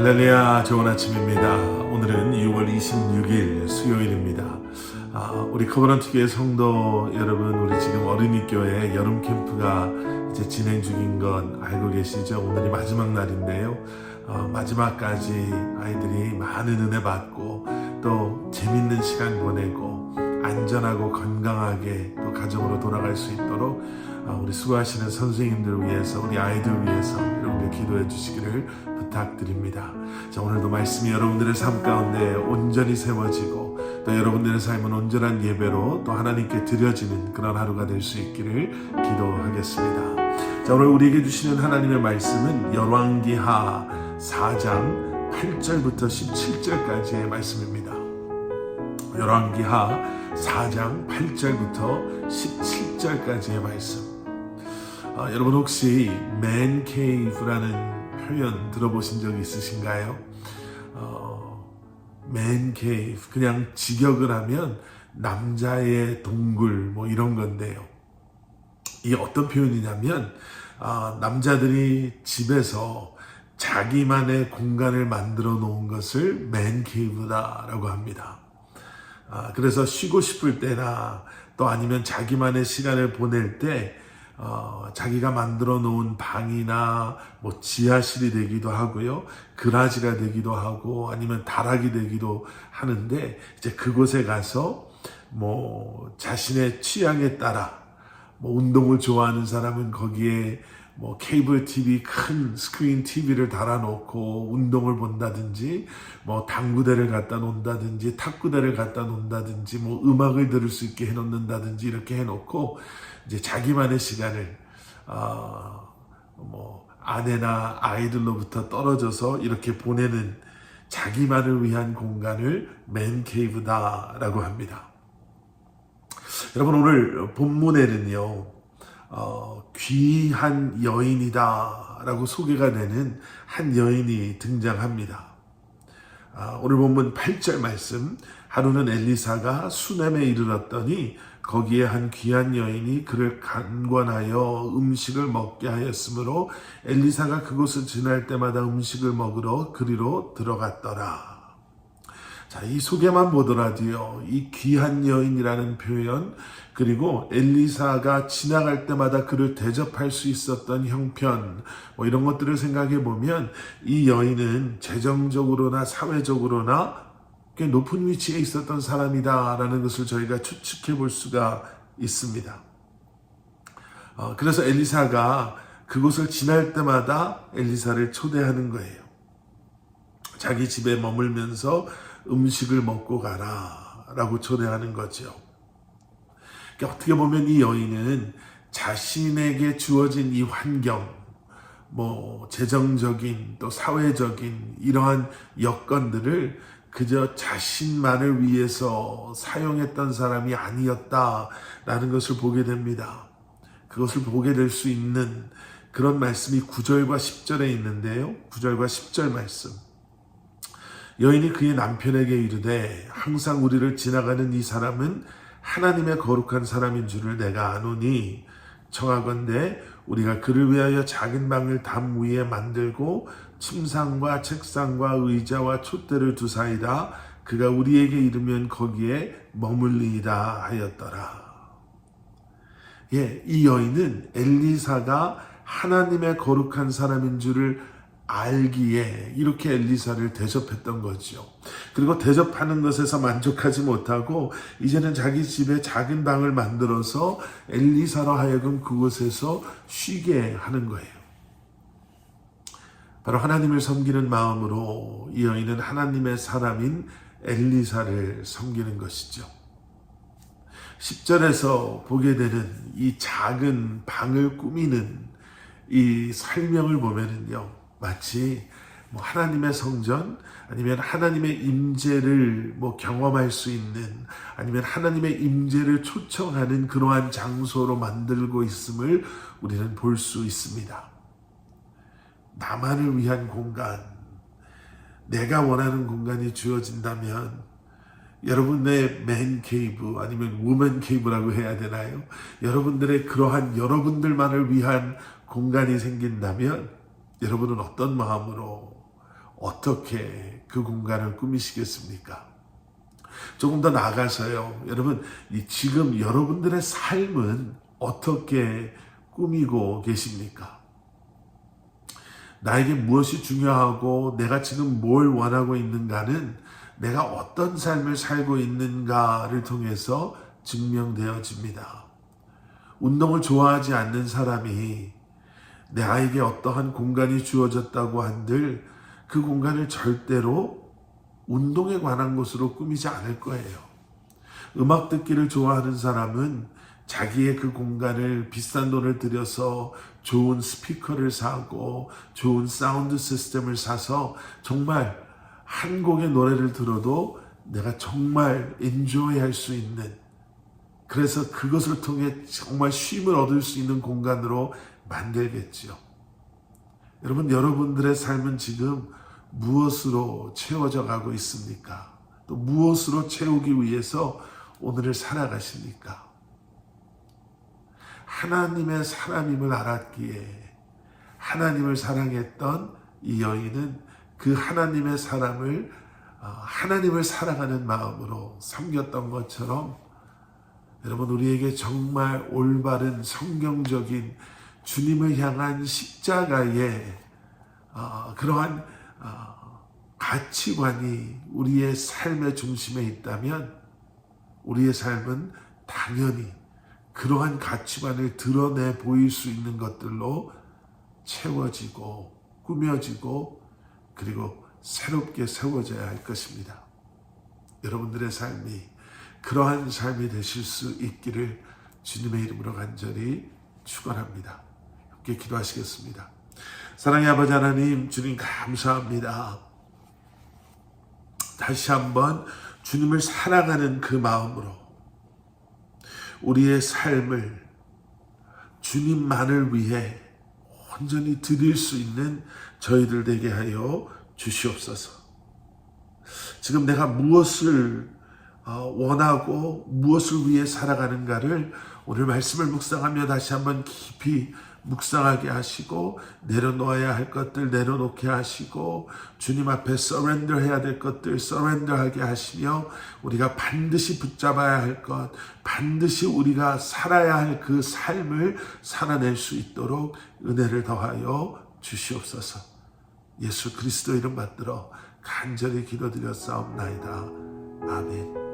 할렐루야 좋은 아침입니다. 오늘은 6월 26일 수요일입니다. 아, 우리 커버넌트 교회 성도 여러분 우리 지금 어린이 교회 여름 캠프가 이제 진행 중인 건 알고 계시죠? 오늘이 마지막 날인데요. 어, 마지막까지 아이들이 많은 은혜 받고 또 재밌는 시간 보내고 안전하고 건강하게 또 가정으로 돌아갈 수 있도록 아, 우리 수고하시는 선생님들 위해서 우리 아이들 위해서 여러분들 기도해 주시기를 부탁드립니다. 자 오늘도 말씀이 여러분들의 삶 가운데 온전히 세워지고 또 여러분들의 삶은 온전한 예배로 또 하나님께 드려지는 그런 하루가 될 수 있기를 기도하겠습니다. 자 오늘 우리에게 주시는 하나님의 말씀은 열왕기하 4장 8절부터 17절까지의 말씀입니다. 열왕기하 4장 8절부터 17절까지의 말씀. 아, 여러분 혹시 맨 케이브라는 표현 들어보신 적 있으신가요? 어, 맨 케이브 그냥 직역을 하면 남자의 동굴 뭐 이런 건데요. 이게 어떤 표현이냐면 아, 남자들이 집에서 자기만의 공간을 만들어 놓은 것을 맨 케이브다라고 합니다. 아, 그래서 쉬고 싶을 때나 또 아니면 자기만의 시간을 보낼 때 어, 자기가 만들어 놓은 방이나 뭐 지하실이 되기도 하고요. 그라지가 되기도 하고 아니면 다락이 되기도 하는데 이제 그곳에 가서 뭐 자신의 취향에 따라 뭐 운동을 좋아하는 사람은 거기에 뭐 케이블 TV 큰 스크린 TV를 달아놓고 운동을 본다든지 뭐 당구대를 갖다 놓는다든지 탁구대를 갖다 놓는다든지 뭐 음악을 들을 수 있게 해놓는다든지 이렇게 해놓고 이제 자기만의 시간을 어뭐 아내나 아이들로부터 떨어져서 이렇게 보내는 자기만을 위한 공간을 맨 케이브다라고 합니다. 여러분 오늘 본문에는요. 어, 귀한 여인이다라고 소개가 되는 한 여인이 등장합니다. 아, 오늘 본문 8절 말씀 하루는 엘리사가 수넴에 이르렀더니 거기에 한 귀한 여인이 그를 간관하여 음식을 먹게 하였으므로 엘리사가 그곳을 지날 때마다 음식을 먹으러 그리로 들어갔더라. 자, 이 소개만 보더라도요, 이 귀한 여인이라는 표현, 그리고 엘리사가 지나갈 때마다 그를 대접할 수 있었던 형편, 뭐 이런 것들을 생각해 보면 이 여인은 재정적으로나 사회적으로나 꽤 높은 위치에 있었던 사람이다라는 것을 저희가 추측해 볼 수가 있습니다. 어, 그래서 엘리사가 그곳을 지날 때마다 엘리사를 초대하는 거예요. 자기 집에 머물면서 음식을 먹고 가라 라고 초대하는 거죠. 그러니까 어떻게 보면 이 여인은 자신에게 주어진 이 환경, 뭐, 재정적인 또 사회적인 이러한 여건들을 그저 자신만을 위해서 사용했던 사람이 아니었다라는 것을 보게 됩니다. 그것을 보게 될 수 있는 그런 말씀이 9절과 10절에 있는데요. 9절과 10절 말씀. 여인이 그의 남편에게 이르되 항상 우리를 지나가는 이 사람은 하나님의 거룩한 사람인 줄을 내가 아노니 청하건대 우리가 그를 위하여 작은 방을 담 위에 만들고 침상과 책상과 의자와 촛대를 두사이다 그가 우리에게 이르면 거기에 머물리이다 하였더라. 예, 이 여인은 엘리사가 하나님의 거룩한 사람인 줄을 알기에 이렇게 엘리사를 대접했던 거죠. 그리고 대접하는 것에서 만족하지 못하고 이제는 자기 집에 작은 방을 만들어서 엘리사로 하여금 그곳에서 쉬게 하는 거예요. 바로 하나님을 섬기는 마음으로 이 여인은 하나님의 사람인 엘리사를 섬기는 것이죠. 10절에서 보게 되는 이 작은 방을 꾸미는 이 설명을 보면은요. 마치 뭐 하나님의 성전 아니면 하나님의 임재를 뭐 경험할 수 있는 아니면 하나님의 임재를 초청하는 그러한 장소로 만들고 있음을 우리는 볼 수 있습니다. 나만을 위한 공간, 내가 원하는 공간이 주어진다면 여러분의 맨 케이브 아니면 우먼 케이브라고 해야 되나요? 여러분들의 그러한 여러분들만을 위한 공간이 생긴다면 여러분은 어떤 마음으로 어떻게 그 공간을 꾸미시겠습니까? 조금 더 나아가서요. 여러분, 이 지금 여러분들의 삶은 어떻게 꾸미고 계십니까? 나에게 무엇이 중요하고 내가 지금 뭘 원하고 있는가는 내가 어떤 삶을 살고 있는가를 통해서 증명되어집니다. 운동을 좋아하지 않는 사람이 내 아이에게 어떠한 공간이 주어졌다고 한들 그 공간을 절대로 운동에 관한 것으로 꾸미지 않을 거예요. 음악 듣기를 좋아하는 사람은 자기의 그 공간을 비싼 돈을 들여서 좋은 스피커를 사고 좋은 사운드 시스템을 사서 정말 한 곡의 노래를 들어도 내가 정말 엔조이 할 수 있는 그래서 그것을 통해 정말 쉼을 얻을 수 있는 공간으로 만들겠지요. 여러분, 여러분들의 삶은 지금 무엇으로 채워져 가고 있습니까? 또 무엇으로 채우기 위해서 오늘을 살아가십니까? 하나님의 사람임을 알았기에 하나님을 사랑했던 이 여인은 그 하나님의 사람을 어, 하나님을 사랑하는 마음으로 섬겼던 것처럼 여러분 우리에게 정말 올바른 성경적인 주님을 향한 십자가의 어, 그러한 어, 가치관이 우리의 삶의 중심에 있다면 우리의 삶은 당연히 그러한 가치관을 드러내 보일 수 있는 것들로 채워지고 꾸며지고 그리고 새롭게 세워져야 할 것입니다. 여러분들의 삶이 그러한 삶이 되실 수 있기를 주님의 이름으로 간절히 축원합니다. 함께 기도하시겠습니다. 사랑의 아버지 하나님 주님 감사합니다. 다시 한번 주님을 사랑하는 그 마음으로 우리의 삶을 주님만을 위해 온전히 드릴 수 있는 저희들 되게 하여 주시옵소서. 지금 내가 무엇을 어, 원하고 무엇을 위해 살아가는가를 오늘 말씀을 묵상하며 다시 한번 깊이 묵상하게 하시고 내려놓아야 할 것들 내려놓게 하시고 주님 앞에 서렌더 해야 될 것들 서렌더 하게 하시며 우리가 반드시 붙잡아야 할 것 반드시 우리가 살아야 할 그 삶을 살아낼 수 있도록 은혜를 더하여 주시옵소서. 예수 그리스도 이름 받들어 간절히 기도드렸사옵나이다. 아멘